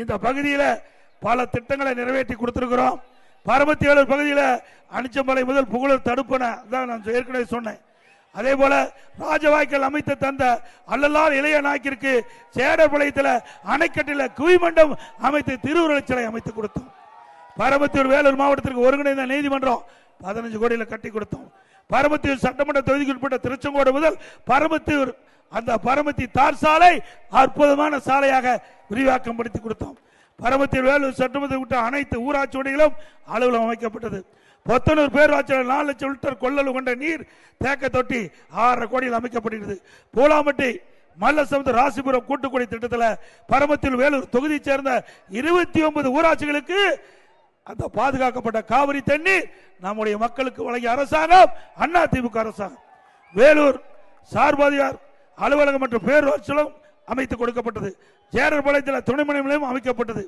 இந்த பகுதியில் பல திட்டங்களை நிறைவேற்றி கொடுத்திருக்கிறோம். பரமத்தி வேலூர் பகுதியில் அனிச்சம்பளை முதல் புகழூர் தடுப்பன தான் நான் ஏற்கனவே சொன்னேன். அதே போல ராஜவாய்க்கால் அமைத்து தந்த அல்லலால் இளைய நாய்க்கிற்கு சேடபாளையத்தில் அணைக்கட்டில் குவிமண்டம் அமைத்து திருவுருளச் சிலை அமைத்து கொடுத்தோம். பரமத்தியூர் வேலூர் மாவட்டத்திற்கு ஒருங்கிணைந்த நீதிமன்றம் பதினஞ்சு கோடியில் கட்டி கொடுத்தோம். பரமத்தியூர் சட்டமன்ற தொகுதிக்கு உட்பட்ட திருச்செங்கோடு முதல் பரமத்தியூர் அந்த பரமத்தி தார் சாலை அற்புதமான சாலையாக விரிவாக்கம் படுத்தி கொடுத்தோம். பரமத்தில் வேலூர் சட்டமன்ற விட்ட அனைத்து ஊராட்சி ஒன்றிகளும் அலுவலகம் அமைக்கப்பட்டது. பத்தனூர் பேரூராட்சியில் நாலு லட்சம் லிட்டர் கொள்ளளவு கொண்ட நீர் தேக்க தொட்டி ஆறரை கோடியில் அமைக்கப்படுகிறது. பூலாம்பட்டி மல்லசமுத்து ராசிபுரம் கூட்டுக்குடி திட்டத்தில் பரமத்தில் வேலூர் தொகுதியை சேர்ந்த இருபத்தி ஒன்பது ஊராட்சிகளுக்கு அந்த பாதுகாக்கப்பட்ட காவிரி தண்ணீர் நம்முடைய மக்களுக்கு வழங்கிய அரசாங்கம் அண்ணா திமுக அரசாங்கம். வேலூர் சார்பாதியார் அலுவலகம் மற்றும் பேரூராட்சிகளும் அமைத்து கொடுக்கப்பட்டது. சேரர்பாளையத்தில் துணைமனை நிலையம் அமைக்கப்பட்டது.